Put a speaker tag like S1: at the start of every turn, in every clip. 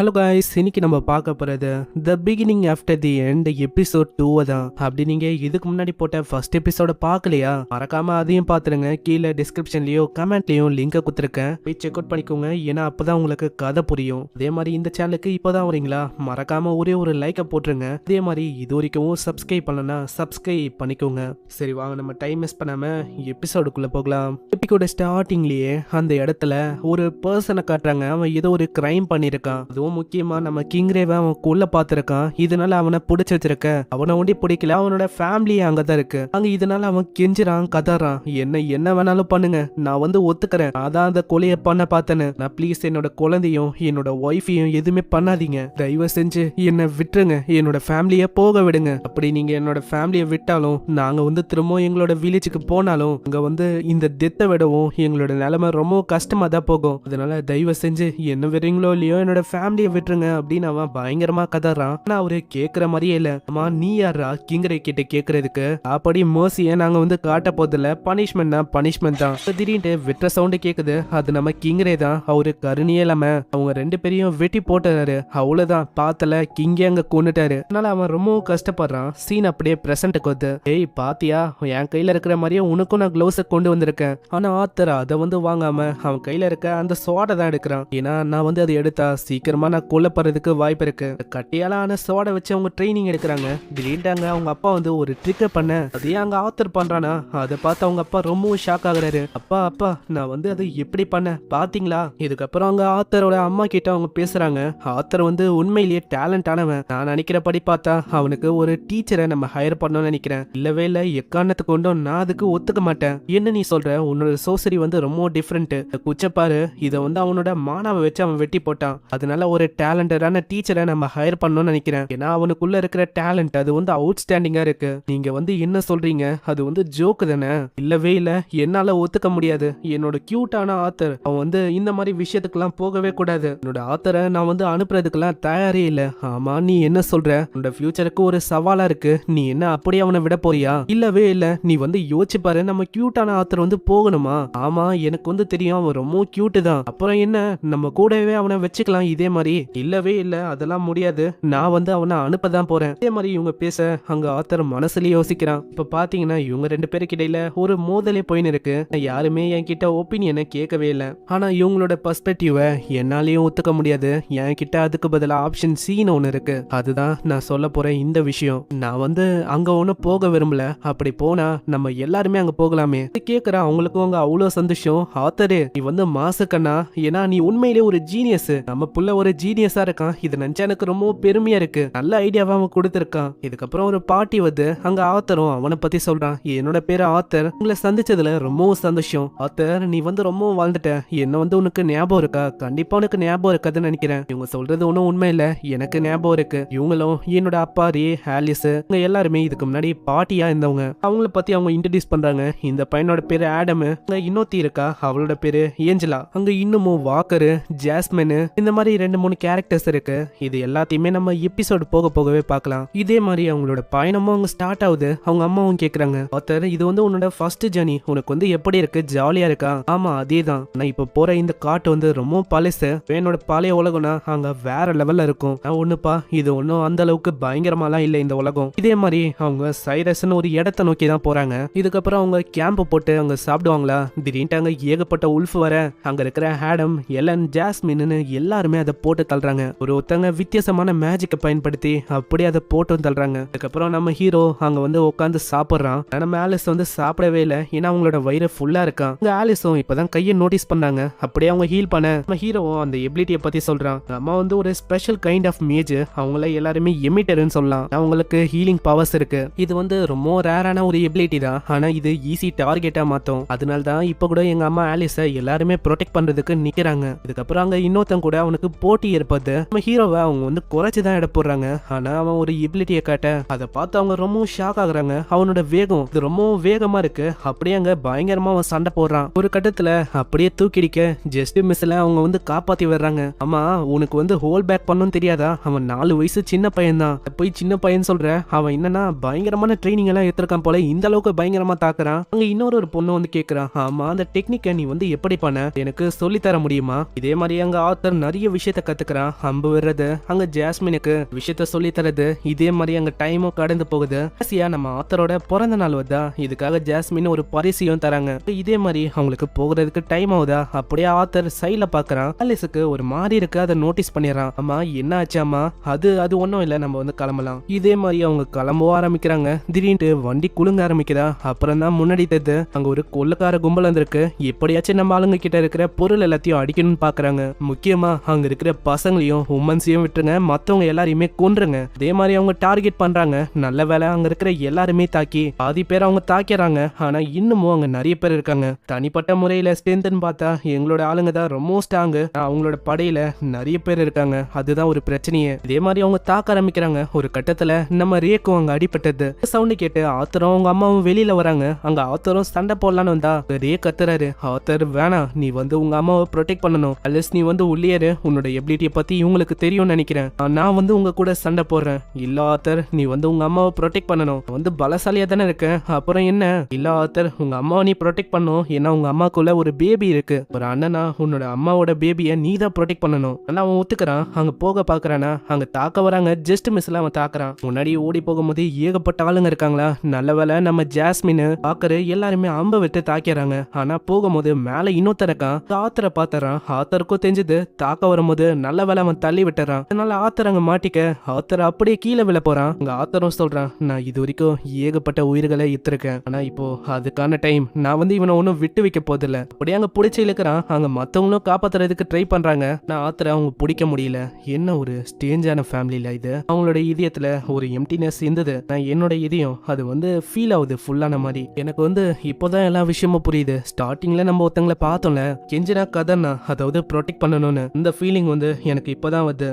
S1: Hello guys இன்னைக்கு நம்ம பார்க்க போகிறது the beginning after the end episode two தான் அப்படி நீங்கள் இதுக்கு முன்னாடி போட்ட ஃபர்ஸ்ட் எபிசோட பார்க்கலையா? மறக்காம அதையும் பார்த்துருங்க. கீழே டிஸ்கிரிப்ஷன்லையோ கமெண்ட்லையும் லிங்கை கொடுத்துருக்கேன். போய் செக் அவுட் பண்ணிக்கோங்க. ஏன்னா அப்போ தான் உங்களுக்கு கதை புரியும். அதே மாதிரி இந்த சேனலுக்கு இப்போ தான் வரீங்களா மறக்காம ஒரே ஒரு லைக்கை போட்டுருங்க. அதே மாதிரி இது வரைக்கும் சப்ஸ்கிரைப் பண்ணலன்னா சப்ஸ்கிரைப் பண்ணிக்கோங்க. சரி வாங்க நம்ம டைம் மிஸ் பண்ணாமல் எபிசோடுக்குள்ளே போகலாம். எபிக்கோட ஸ்டார்டிங்லேயே அந்த இடத்துல ஒரு பர்சனை காட்டுறாங்க. அவன் ஏதோ ஒரு கிரைம் பண்ணியிருக்கான். அதுவும் முக்கியமா நம்ம கிங்ரேவை அவன் கொல்ல பார்த்துருக்கான் இதனால அவனை பிடிச்சி வச்சிருக்க. அவனை ஒண்டி பிடிக்கல. அவனோட ஃபேமிலி அங்கதான் இருக்கு. அங்க இதனால அவன் கெஞ்சுறான் கதறான். என்ன என்ன வேணாலும் பண்ணுங்க. நான் வந்து ஒத்துக்கிறேன். அதான் அந்த கொலையை பண்ண பார்த்தேன்னு. நான் ப்ளீஸ் என்னோட குழந்தையும் என்னோட ஒய்ஃபையும் எதுவுமே பண்ணாதீங்க. தயவு செஞ்சு என்னை விட்டுருங்க. என்னோட ஃபேமிலியை போக விடுங்க. அப்படி நீங்க என்னோட ஃபேமிலியை விட்டாலும் நாங்க வந்து திரும்ப எங்களோட வில்லேஜுக்கு போனாலும் அங்க வந்து இந்த டெத்தை விடவும் எங்களோட நிலைமை ரொம்ப கஷ்டமா தான் போகும். அதனால தயவு செஞ்சு என்ன விடுறீங்களோ இல்லையோ என்னோட ஃபேமிலியை விட்டுருங்க அப்படின்னு அவன் பயங்கரமா கதறான். ஆனா அவரு கேக்குற மாதிரியே இல்ல. அம்மா நீ யாரா கிங்கரை கிட்ட கேக்குறதுக்கு. அப்படி மோசிய நாங்க வந்து காட்ட போதில்ல பனிஷ்மெண்ட் தான். பனிஷ்மெண்ட் தான் திடீர்னு வெற்ற சவுண்டு கேக்குது. அது நம்ம கிங்கரே தான். அவரு கருணியே இல்லாம அவங்க ரெண்டு பேரையும் வெட்டி போட்டுறாரு. அவ்வளவுதான். பாத்தல கிங்கே அங்க கொண்டுட்டாரு. அதனால அவன் ரொம்பவும் கஷ்டப்படுறான். சீன் அப்படியே பிரசன்ட்டுக்கு வந்து ஏய் பாத்தியா? என் கையில இருக்கிற மாதிரியே உனக்கும் நான் க்ளவுஸை கொண்டு வந்திருக்கேன். ஆனா ஆத்தர் அதை வந்து வாங்காம அவன் கையில இருக்க அந்த சோடை தான் எடுக்கிறான். ஏன்னா நான் வந்து அதை எடுத்தா சீக்கிரமா நான் கொல்லப்படுறதுக்கு வாய்ப்பு இருக்கு. கட்டியால ஆன சோடை வச்சு அவங்க ட்ரைனிங் எடுக்கிறாங்க. திடீர்ட்டாங்க அவங்க அப்பா வந்து ஒரு ட்ரிக்கை பண்ண. அதே அங்க ஆத்தர் பண்றானா? அதை பார்த்து அவங்க அப்பா ரொம்பவும் ஷாக் ஆகுறாரு. அப்பா அப்பா நான் வந்து அதை எப்படி பண்ண பாத்தீங்களா? இதுக்கப்புறம் அவங்க ஆத்தரோட அம்மா கிட்ட அவங்க பேசுறாங்க. ஆத்தர் வந்து உண்மையிலேயே டேலண்ட் ஆனவன். நான் நினைக்கிறபடி பார்த்தா அவனுக்கு ஒரு டீச்சரை நம்ம ஹையர் பண்ணணும்னு நினைக்கிறேன். இல்லவே இல்ல எக்காரணத்தை கொண்டும் நான் அதுக்கு ஒத்துக்க மாட்டேன். என்ன நீ சொல்ற? உன்னோட சோசரி வந்து ரொம்ப டிஃப்ரெண்ட் குச்சப்பாரு இதை வந்து அவனோட மானாவை வச்சு அவன் வெட்டி போட்டான். அதனால ஒரு டேலண்டடான டீச்சரை நம்ம ஹையர் பண்ணணும்னு நினைக்கிறேன். ஏன்னா அவனுக்குள்ள இருக்கிற டேலண்ட் அது வந்து அவுட்ஸ்டாண்டிங்கா இருக்கு. நீங்க வந்து என்ன சொல்றீங்க? அது வந்து ஜோக்கு தானே? இல்லவே இல்ல. என்னால ஒத்துக்க முடியாது. என்னோட கியூட்டான ஆத்தர் அவன் வந்து இந்த மாதிரி விஷயத்துக்கெல்லாம் போகவே கூடாது. என்னோட ஆத்தரை நான் வந்து அனுப்புறதுக்கெல்லாம் தயாரே இல்ல. ஆமா நீ என்ன சொல்ற? உன்னோட ஃபியூச்சருக்கு ஒரு சவாலா இருக்கு. நீ என்ன அப்படியே அவனை விட போறியா? இல்லவே இல்ல. நீ வந்து யோசிச்சு பாரு நம்ம கியூட்டான ஆத்தர் வந்து போகணுமா? ஆமா எனக்கு வந்து தெரியும். அவன் ரொம்ப கியூட்டு தான் அப்புறம் என்ன? நம்ம கூடவே அவனை வச்சுக்கலாம். இதே மாதிரி இல்லவே இல்ல அதெல்லாம் முடியாது. நான் வந்து அவனை அனுப்ப தான் போறேன். அதே மாதிரி இவங்க பேச அங்க ஆத்தர் மனசுலயே யோசிக்கிறான். இப்ப பாத்தீங்கன்னா இவங்க ரெண்டு பேருக்கு இடையில ஒரு மோதலே போயின்னு இருக்கு. யாருமே என்கிட்ட ஒப்பீனியனை கேட்கவே இல்லை. ஆனா இவங்களோட பர்ஸ்பெக்டிவை என்னாலையும் ஒத்துக்க முடியாது. என்கிட்ட அதுக்கு பதிலா ஆப்ஷன் சீன் ஒன்று இருக்கு. அதுதான் நான் சொல்ல போறேன் இந்த விஷயம். நான் வந்து அங்க ஒன்றும் போக விரும்பல. அப்படி போனா நம்ம எல்லாருமே அங்க போகலாமே. கேட்குற அவங்களுக்கும் அங்க அவ்வளோ சந்தோஷம். ஆத்தரு நீ வந்து மாசுக்கண்ணா. ஏன்னா நீ உண்மையிலே ஒரு ஜீனியஸ் நம்ம புள்ள ஒரு ஜீனியஸா இருக்கான். இது நினைச்சா எனக்கு ரொம்ப பெருமையா இருக்கு. நல்ல ஐடியாவா அவன் கொடுத்துருக்கான். இதுக்கப்புறம் ஒரு பாட்டி வந்து அங்க ஆத்தரும் அவனை பத்தி சொல்றான். என்னோட பேரு ஆத்தர். உங்களை சந்திச்சதுல ரொம்பவும் சந்தோஷம். ஆத்தர் நீ வந்து ரொம்பவும் வாழ்ந்துட்ட. என்ன வந்து உனக்கு ஞாபகம் இருக்கா? கண்டிப்பா உனக்கு ஞாபகம் இருக்காதுன்னு நினைக்கிறேன். இவங்க சொல்றது ஒன்றும் உண்மை இல்ல. எனக்கு ஞாபகம் இருக்கு. இவங்களும் என்னோட அப்பா ரே ஹாலிஸ் இவங்க எல்லாருமே இதுக்கு முன்னாடி பாட்டியா இருந்தவங்க. அவங்கள பத்தி அவங்க இன்ட்ரடியூஸ் பண்றாங்க. இந்த பையனோட பேரு ஆடம். இன்னொத்தி இருக்கா? அவளோட பேரு ஏஞ்சலா. அங்க இன்னமும் வாக்கரு ஜாஸ்மின் இந்த மாதிரி ரெண்டு மூணு கேரக்டர்ஸ் இருக்கு. இது எல்லாத்தையுமே நம்ம எபிசோடு போக போகவே பார்க்கலாம். இதே மாதிரி அவங்களோட பயணமும் அவங்க ஸ்டார்ட் ஆகுது. அவங்க அம்மாவும் கேக்குறாங்க. ஒருத்தர் இது வந்து உன்னோட ஃபர்ஸ்ட் ஜர்னி உனக்கு வந்து எப்படி இருக்கு? ஜாலியா இருக்கா? ஆமா அதே தான் நான் இப்ப போற இந்த காட்டு வந்து ரொம்ப பழசு. என்னோட பழைய உலகம்னா அங்க வேற லெவல்ல இருக்கும். நான் ஒண்ணுப்பா இது ஒன்றும் அந்த அளவுக்கு பயங்கரமாலாம் இல்லை இந்த உலகம். இதே மாதிரி அவங்க சைரஸ்னு ஒரு இடத்த நோக்கி தான் போறாங்க. இதுக்கப்புறம் அவங்க கேம்ப் போட்டு அங்க சாப்பிடுவாங்களா? திடீர்னு அங்க ஏகப்பட்ட உல்ஃப் வர. அங்க இருக்கிற ஹேடம் எலன் ஜாஸ்மின்னு எல்லாருமே அதை போட்டு தள்ளுறாங்க. ஒரு ஒருத்தங்க வித்தியாசமான மேஜிக்கை பயன்படுத்தி அப்படியே அதை போட்டு தள்ளுறாங்க. அதுக்கப்புறம் நம்ம ஹீரோ அங்க வந்து உட்காந்து சாப்பிட்றான். நம்ம ஆலிஸ் வந்து சாப்பிடவே இல்லை. ஏன்னா அவங்களோட வயிறு ஃபுல்லா இருக்கான். அங்க ஆலிஸும் இப்பதான் கையை நோட்டீஸ் பண்ணாங்க. அப்படியே அவங்க ஹீல் பண்ண நம்ம ஹீரோவும் அந்த எபிலிட்டியை பத்தி சொல்றான். நம்ம வந்து ஒரு ஸ்பெஷல் கைண்ட் ஆஃப் மேஜ் அவங்கள எல்லாருமே எமிட்டர்னு சொல்லலாம். அவங்களுக்கு ஹீலிங் பவர்ஸ் இருக்கு. இது வந்து ரொம்ப ரேரான ஒரு எபிலிட்டி தான். ஆனா இது ஈஸி டார்கெட்டா மாத்தும். அதனால தான் இப்ப கூட எங்க அம்மா ஆலிஸை எல்லாருமே ப்ரொடெக்ட் பண்றதுக்கு நிக்கிறாங்க. இதுக்கப்புறம் அங்க இன்னொருத்தன் கூட அவனுக்கு போட்டி ஏற்படுது நம்ம ஹீரோவை அவங்க வந்து குறைச்சி தான் எடை போடுறாங்க. ஆனா அவன் ஒரு எபிலிட்டியை காட்ட அதை பார்த்து அவங்க ரொம்பவும் ஷாக் ஆகுறாங்க. அவனோட வேகம் இது ரொம்பவும் வேகமா இருக்கு. அப்படியே அங்க பயங்கரமா அவன் சண்டை போடுறான். ஒரு கட்டத்துல அப்படியே தூக்கிடிக்க ஜஸ்ட் மிஸ்ல அவங்க வந்து காப்பாத்தி வர்றாங்க ஆமா உனக்கு வந்து ஹோல் பேக் பண்ணணும் தெரியாதா? அவன் நாலு வயசு சின்ன பையன் தான் போய் சின்ன பையன் சொல்ற அவன் என்னன்னா பயங்கரமான ட்ரைனிங் எல்லாம் எடுத்திருக்கான் போல இந்த அளவுக்கு பயங்கரமா தாக்குறான். அங்க இன்னொரு ஒரு பொண்ணு வந்து கேக்குறான் ஆமா அந்த டெக்னிக்கை நீ வந்து எப்படி பண்ண? எனக்கு சொல்லி தர முடியுமா? இதே மாதிரி அங்க ஆத்தர் நிறைய விஷயத்த கத்துக்கிறான் அம்பு விடுறது அங்க ஜாஸ்மினுக்கு விஷயத்த சொல்லி தரது இதே மாதிரி அங்க டைமும் கடந்து போகுது. கடைசியா நம்ம ஆத்தரோட பிறந்த நாள் வருதா? இதுக்காக ஜாஸ்மின் ஒரு பரிசையும் தராங்க. இதே மாதிரி அவங்களுக்கு போகிறதுக்கு டைம் ஆகுதா? அப்படியே ஆத்தர் சைட்ல பாக்குறான். ஆலிஸுக்கு ஒரு மாதிரி இருக்கு அதை நோட்டீஸ் பண்ணிடுறான். அம்மா என்ன ஆச்சாமா அம்மா? அது அது ஒன்றும் இல்லை நம்ம வந்து கிளம்பலாம். இதே மாதிரி அவங்க கிளம்பவும் ஆரம்பிக்கிறாங்க. திடீர்னு வண்டி குலுங்க ஆரம்பிக்கிறா அப்புறம் தான் முன்னாடி தெரியுது அங்க ஒரு கொள்ளக்கார கும்பல் வந்திருக்கு. எப்படியாச்சும் நம்ம ஆளுங்க கிட்ட இருக்கிற பொருள் எல்லாத்தையும் அடிக்கணும்னு பாக்குறாங்க. முக்கியமா அங்க இருக்கிற பசங்களையும் உமன்ஸையும் விட்டுருங்க. மற்றவங்க எல்லாரையுமே கொன்றுங்க அதே மாதிரி அவங்க டார்கெட் பண்றாங்க. நல்ல வேலை அங்க இருக்கிற எல்லாருமே தாக்கி பாதி பேர் அவங்க தாக்கிறாங்க. ஆனா இன்னமும் அங்க நிறைய பேர் இருக்காங்க. தனிப்பட்ட முறையில ஸ்ட்ரென்த்னு பார்த்தா எங்களோட ஆளுங்க தான் ரொம்ப ஸ்ட்ராங்கு அவங்களோட படையில நிறைய பேர் இருக்காங்க. அதுதான் ஒரு பிரச்சனையே. இதே மாதிரி அவங்க தாக்க ஆரம்பிக்கிறாங்க. ஒரு கட்டத்துல நம்ம ரேக்கும் அங்க அடிபட்டது. சவுண்டு கேட்டு ஆத்தரும் அவங்க அம்மாவும் வெளியில வராங்க. அங்க ஆத்தரும் சண்டை போடலான்னு வந்தா ரே கத்துறாரு. ஆத்தர் வேணாம். நீ வந்து உங்க அம்மாவை ப்ரொடெக்ட் பண்ணணும். அட்லீஸ் நீ வந்து உள்ளேரு உன்னுடைய எபிலிட்டியை பற்றி இவங்களுக்கு தெரியும்னு நினைக்கிறேன். நான் வந்து உங்க கூட சண்டை போடுறேன். இல்ல ஆத்தர் நீ வந்து உங்க அம்மாவை ப்ரொடெக்ட் பண்ணணும். வந்து பலசாலியா தானே இருக்கேன். அப்புறம் என்ன? இல்ல ஆத்தர் உங்க அம்மாவை நீ ப்ரொடெக்ட் பண்ணணும் ஏன்னா உங்க அம்மாக்குள்ள ஒரு பேபி இருக்கு. ஒரு அண்ணனா உன்னோட அம்மாவோட பேபியை நீ தான் ப்ரொடெக்ட் பண்ணணும். ஆனால் அவன் ஒத்துக்கிறான். அங்க போக பாக்குறானா? அங்க தாக்க வராங்க. ஜஸ்ட் மிஸ்ல அவன் தாக்குறான். முன்னாடி ஓடி போகும்போது ஏகப்பட்ட ஆளுங்க இருக்காங்களா? நல்ல வேலை நம்ம ஜாஸ்மின் பாக்குற எல்லாருமே அம்ப விட்டு தாக்கிறாங்க ஆனா போகும்போது மேல இன்னொருத்தருக்கான் ஆத்தரை பாத்துறான் ஆத்தருக்கும் தெரிஞ்சது தாக்க வரும்போது நல்ல வேலை அவன் தள்ளி விட்டுறான். அதனால ஆத்தர் அங்க மாட்டிக்க. ஆத்தர் அப்படியே கீழே விழ போறான். அங்க ஆத்தரும் சொல்றான் நான் இது வரைக்கும் ஏகப்பட்ட உயிர்களை இத்திருக்கேன். ஆனா இப்போ அதுக்கான டைம். நான் வந்து இவனை ஒன்றும் விட்டு வைக்க போதில்ல அப்படியே அங்க பிடிச்சி இழுக்கிறான். அங்க மத்தவங்களும் காப்பாத்துறதுக்கு ட்ரை பண்றாங்க. நான் ஆத்தரை அவங்க பிடிக்க முடியல. என்ன ஒரு ஸ்டேஞ்சான ஃபேமிலியில இது? அவங்களோட இதயத்துல ஒரு எம்டினஸ் இருந்தது. நான் என்னோட இதயம் அது வந்து ஃபீல் ஆகுது ஃபுல்லான மாதிரி. எனக்கு வந்து இப்போதான் எல்லா விஷயமும் புரியுது. ஸ்டார்டிங்ல நம்ம ஒருத்தங்களை பார்த்தோம்ல. கெஞ்சினா கதன்னா அதாவது ப்ரொடெக்ட் பண்ணணும்னு. இந்த ஃபீலிங் வந்து வந்து எனக்கு இப்போதான் வந்து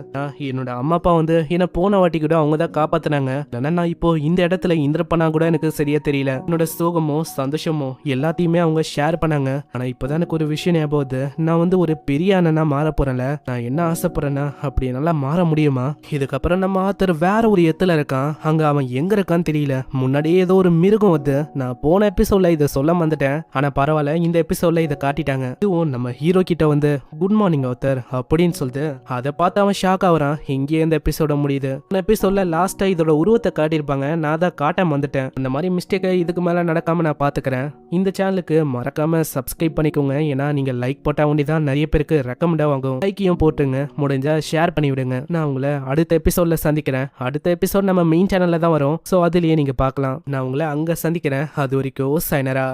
S1: என்னோட அம்மா அப்பா வந்து என்ன போன வாட்டி கூட அவங்க தான் காப்பாத்தினாங்க. ஆனா நான் இப்போ இந்த இடத்துல இந்திரப்பனா கூட எனக்கு சரியா தெரியல. என்னோட சோகமோ சந்தோஷமோ எல்லாத்தையுமே அவங்க ஷேர் பண்ணாங்க. ஆனா இப்போதான் எனக்கு ஒரு விஷயம் ஞாபகம் வருது. நான் வந்து ஒரு பெரிய அண்ணனா மாற போறேன்ல. நான் என்ன ஆசைப்படுறேன்னா அப்படி நல்லா மாற முடியுமா? இதுக்கப்புறம் நம்ம ஆத்தர் வேற ஒரு இடத்துல இருக்கான். அங்க அவன் எங்க இருக்கான்னு தெரியல. முன்னாடியே ஏதோ ஒரு மிருகம் வந்து நான் போன எபிசோட்ல இதை சொல்ல வந்துட்டேன் ஆனா பரவாயில்ல. இந்த எபிசோட்ல இதை காட்டிட்டாங்க. இதுவும் நம்ம ஹீரோ கிட்ட வந்து குட் மார்னிங் ஆத்தர் அப்படின்னு சொல்லிட்டு அதை பார்த்து அவன் ஷாக் ஆகுறான். இங்கேயே இந்த எபிசோட முடியுது. இந்த எபிசோட்ல லாஸ்டா இதோட உருவத்தை காட்டியிருப்பாங்க. நான் தான் காட்டாம வந்துட்டேன். அந்த மாதிரி மிஸ்டேக்கை இதுக்கு மேல நடக்காம நான் பாத்துக்கிறேன் இந்த சேனலுக்கு மறக்காம சப்ஸ்கிரைப் பண்ணிக்கோங்க. ஏன்னா நீங்க லைக் போட்டா ஒண்டி தான் நிறைய பேருக்கு ரெக்கமெண்ட் வாங்கும். லைக்கையும் போட்டுங்க முடிஞ்சா ஷேர் பண்ணி விடுங்க. நான் உங்களை அடுத்த எபிசோட்ல சந்திக்கிறேன். அடுத்த எபிசோட் நம்ம மெயின் சேனல்ல தான் வரும். ஸோ அதுலயே நீங்க பார்க்கலாம். நான் உங்களை அங்க சந்திக்கிறேன். அது வரைக்கும் சைனரா